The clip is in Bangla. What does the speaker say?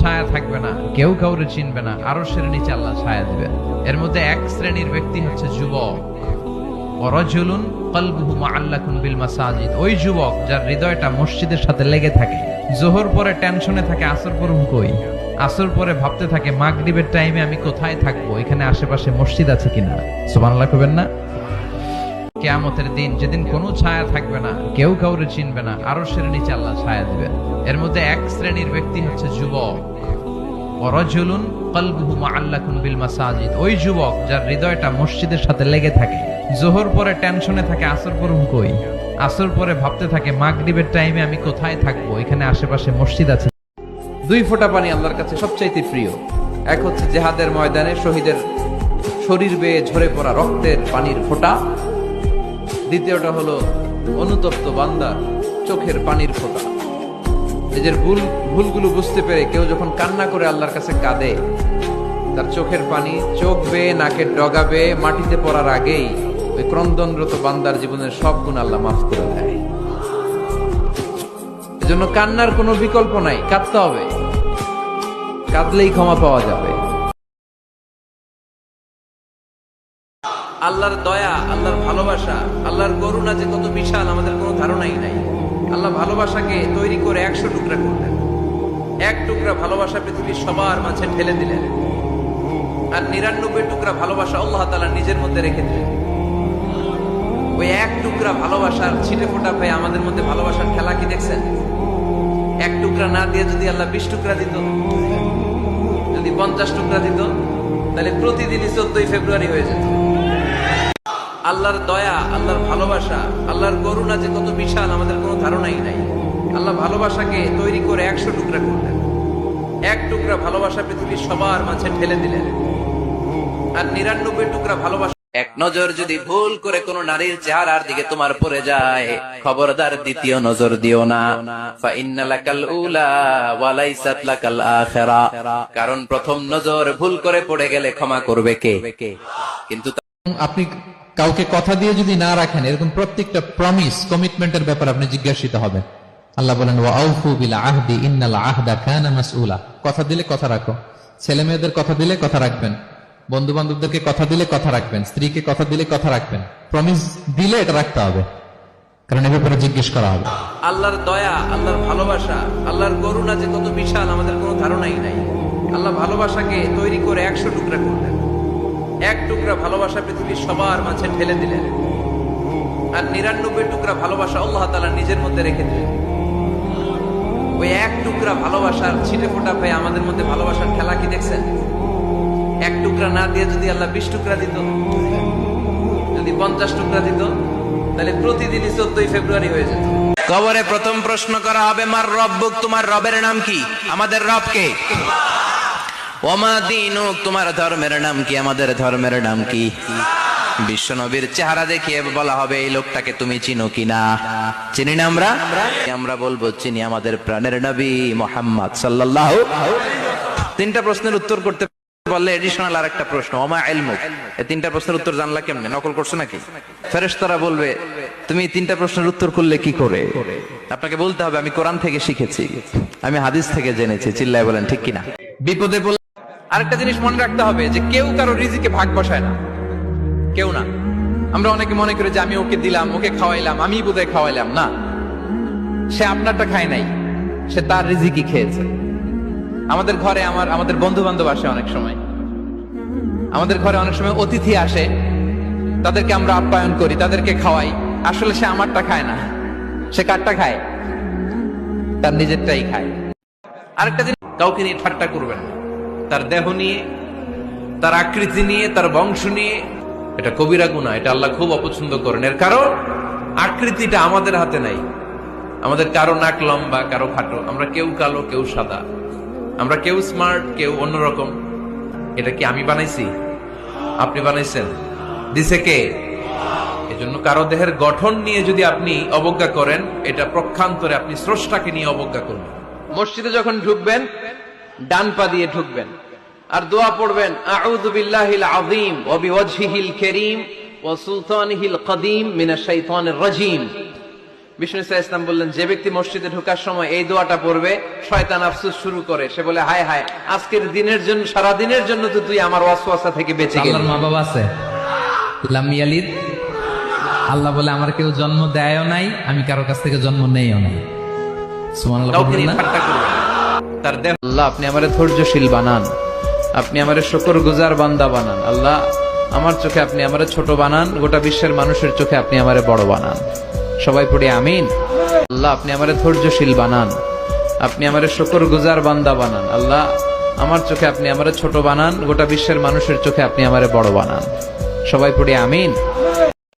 ছায়া থাকবে না, কেউ চিনবে না, আরও এর মধ্যে এক শ্রেণির ব্যক্তি হচ্ছে ওই যুবক যার হৃদয়টা মসজিদের সাথে লেগে থাকে, জোহর পরে টেনশনে থাকে, আসর পড়ুম কই? আসর পরে ভাবতে থাকে, মাগরিবের টাইমে আমি কোথায় থাকব? এখানে আশেপাশে মসজিদ আছে কিনা? কইবেন না। কেয়ামতের দিন যেদিন কোনো ছায়া থাকবে না, কেউ কাউরে চিনবে না, আরও নিচে আল্লাহ ছায়া দিবে। এর মধ্যে এক শ্রেণির ব্যক্তি হচ্ছে যুবক। অরজুলুন কলবুহু বিল মাসাজিদ। ওই যুবক যার হৃদয়টা মসজিদের সাথে লেগে থাকে। জোহর পরে টেনশনে থাকে, আসর কই? আসর পরে ভাবতে থাকে, মাগরিবের টাইমে আমি কোথায় থাকব? এখানে আশেপাশে মসজিদ আছে। দুই ফোঁটা পানি আল্লাহর কাছে সবচাইতে প্রিয়। এক হচ্ছে জেহাদের ময়দানে শহীদের শরীর বেয়ে ঝরে পড়া রক্তের পানির ফোঁটা। দ্বিতীয়টা হলো অনুতপ্ত বান্দার চোখের পানির ফোঁটা। নিজের ভুল, ভুলগুলো বুঝতে পেরে কেউ যখন কান্না করে আল্লাহর কাছে কাঁদে, তার চোখের পানি চোখ বেয়ে নাকের ডগা বেয়ে মাটিতে পড়ার আগেই ওই ক্রন্দনরত বান্দার জীবনের সব গুণ আল্লাহ মাফ করে দেয়। এজন্য কান্নার কোনো বিকল্প নাই, কাঁদতে হবে। কাঁদলেই ক্ষমা পাওয়া যাবে। আল্লাহর দয়া, আল্লাহর ভালোবাসা, আল্লাহর করুণা যে কত বিশাল, আমাদের কোনো ধারণাই নাই। আল্লাহ ভালোবাসাকে তৈরি করে একশো টুকরা করলেন। এক টুকরা ভালোবাসা পৃথিবীর সবার মাঝে ঢেলে দিলেন। আর নিরানব্বই টুকরা ভালোবাসা আল্লাহ তালা নিজের মধ্যে রেখে দিলেন। ওই এক টুকরা ভালোবাসার ছিটে ফোটা পেয়ে আমাদের মধ্যে ভালোবাসার খেলা কি দেখছেন? এক টুকরা না দিয়ে যদি আল্লাহ বিশ টুকরা দিত, যদি পঞ্চাশ টুকরা দিত, তাহলে প্রতিদিনই চোদ্দই ফেব্রুয়ারি হয়ে যেত। আল্লাহর দয়া, আল্লাহর ভালোবাসা, আল্লাহর করুণা যে কত বিশাল, আমাদের কোনো ধারণাই নাই। আল্লাহ ভালোবাসাকে তৈরি করে একশো টুকরা করলেন। এক টুকরা ভালোবাসা পৃথিবীর সবার মাঝে ঢেলে দিলেন। আর নিরানব্বই টুকরা ভালোবাসা এক নজর যদি ভুল করে কোন নারীর চেহারার দিকে তোমার পড়ে যায়, খবরদার দ্বিতীয় নজর দিও না। কারণ প্রথম নজর ভুল করে পড়ে গেলে ক্ষমা করবে কে? কিন্তু আপনি কাউকে কথা দিয়ে যদি না রাখেন, এরকম প্রত্যেকটা প্রমিস কমিটমেন্টের ব্যাপারে আপনি জিজ্ঞাসিত হবেন। আল্লাহ বলেন আহদি, ইন্নাল আহদা কানা মাসউলা। কথা দিলে কথা রাখো। ছেলে মেয়েদের কথা দিলে কথা রাখবেন। বন্ধু বান্ধবদেরকে কথা দিলে কথা রাখবেন। স্ত্রীকে কথা দিলে কথা রাখবেন। প্রমিস দিলে এটা রাখতে হবে। কারণ এ ব্যাপারে জিজ্ঞেস করা হবে। আল্লাহর দয়া, আল্লাহর ভালোবাসা, আল্লাহর করুণা যে কত বিশাল, আমাদের কোনো ধারণাই নাই। আল্লাহ ভালোবাসাকে তৈরি করে একশো টুকরা করলেন। এক টুকরা ভালোবাসা পৃথিবীর সবার মাঝে ঢেলে দিলেন। আর নিরানব্বই টুকরা ভালোবাসা আল্লাহ তালা নিজের মধ্যে রেখে দিলেন। ওই এক টুকরা ভালোবাসার ছিটে ফোটা পেয়ে আমাদের মধ্যে ভালোবাসার খেলা কি দেখছেন? এক টুকরা না দিয়ে যদি আল্লাহ বিশ টুকরা দিত, যদি পঞ্চাশ টুকরা দিত, তাহলে প্রতিদিনই চোদ্দই ফেব্রুয়ারি হয়ে যেত। কবরে প্রথম প্রশ্ন করা হবে, মার রব্বুক তোমার রবের নাম কি? আমাদের রবকে। ওমা দিনুক, তোমার ধর্মের নাম কি? আমাদের ধর্মের নাম কি? বিশ্বনবীর চেহারা দেখিয়ে বলা হবে, এই লোকটাকে তুমি চিনো কিনা? চিনি না আমরা? আমরা বলব, চিনি আমাদের প্রাণের নবী মোহাম্মদ সাল্লাল্লাহু তিনটা প্রশ্নের উত্তর করতে বললে এডিশনাল আর একটা প্রশ্ন, ওমা এলমুক এই তিনটা প্রশ্নের উত্তর জানলা কেমনে? নকল করছ নাকি? ফেরেশতারা বলবে, তুমি তিনটা প্রশ্নের উত্তর করলে কি করে? আপনাকে বলতে হবে, আমি কোরআন থেকে শিখেছি, আমি হাদিস থেকে জেনেছি, চিল্লায় বলেন, ঠিক কিনা? বিপদে আরেকটা জিনিস মনে রাখতে হবে যে কেউ কারও রিজিকে ভাগ বসায় না। কেউ না। আমরা অনেকে মনে করি যে আমি ওকে দিলাম, ওকে খাওয়াইলাম, আমি বোধহয় খাওয়াইলাম। না। সে আপনারটা খায় নাই। সে তার রিজিকই খেয়েছে। আমাদের ঘরে আমার, আমাদের বন্ধু বান্ধব আসে অনেক সময়। আমাদের ঘরে অনেক সময় অতিথি আসে। তাদেরকে আমরা আপ্যায়ন করি, তাদেরকে খাওয়াই। আসলে সে আমারটা খায় না। সে কারটা খায়? তার নিজেরটাই খায়। আরেকটা জিনিস কাউকে নিয়ে ঠাট্টা করবেন না। তার দেহ নিয়ে, তার আকৃতি নিয়ে, তার বংশ নিয়ে। এটা কবিরা গুণা এটা আল্লাহ খুব অপছন্দ করেন। এর কারণ, আকৃতিটা আমাদের হাতে নাই। আমাদের কারও নাক লম্বা, কারও খাটো। আমরা কেউ কালো, কেউ সাদা। আমরা কেউ স্মার্ট কেউ অন্যরকম। এটা কি আমি বানাইছি? আপনি বানাইছেন। দিছে কে? এজন্য কারও দেহের গঠন নিয়ে যদি আপনি অবজ্ঞা করেন, এটা প্রক্ষান্তরে আপনি স্রষ্টাকে নিয়ে অবজ্ঞা করবেন। মসজিদে যখন ঢুকবেন ডান পা দিয়ে ঢুকবেন। আর দোয়া পড়বেন আউযু আযীম ওয়া বিওয়াজহিল কারীম ওয়া সুলতানিহিল কদীম মিনাশ শাইতানির রাজীম। বিষ্ণু ইসলাম বললেন যে ব্যক্তি মসজিদে ঢোকার সময় এই দোয়াটা পড়বে শয়তান আফসোস শুরু করে। সে বলে হায় হায় আজকের দিনের জন্য সারা দিনের জন্য তো তুই আমার ওয়াসওয়াসা থেকে বেঁচে গেলি। আল্লাহর মা বাবা আছে? লাম ইয়ালিদ? আল্লাহ বলে আমার কেউ জন্ম দেয়ও নাই আমি কারও কাছ থেকে জন্ম নেইও নাই। সুবহানাল্লাহ তার দেহ আল্লাহ, আপনি আমারে ধৈর্যশীল বানান। আপনি আমারে শকর গুজার বান্দা বানান। আল্লাহ, আমার চোখে আপনি আমারে ছোট বানান, গোটা বিশ্বের মানুষের চোখে আপনি আমারে বড় বানান। সবাই পড়ি আমিন? আল্লাহ, আপনি আমার ধৈর্যশীল বানান। আপনি আমার শকর গুজার বান্দা বানান। আল্লাহ, আমার চোখে আপনি আমার ছোট বানান, গোটা বিশ্বের মানুষের চোখে আপনি আমার বড় বানান। সবাই পড়ি আমিন?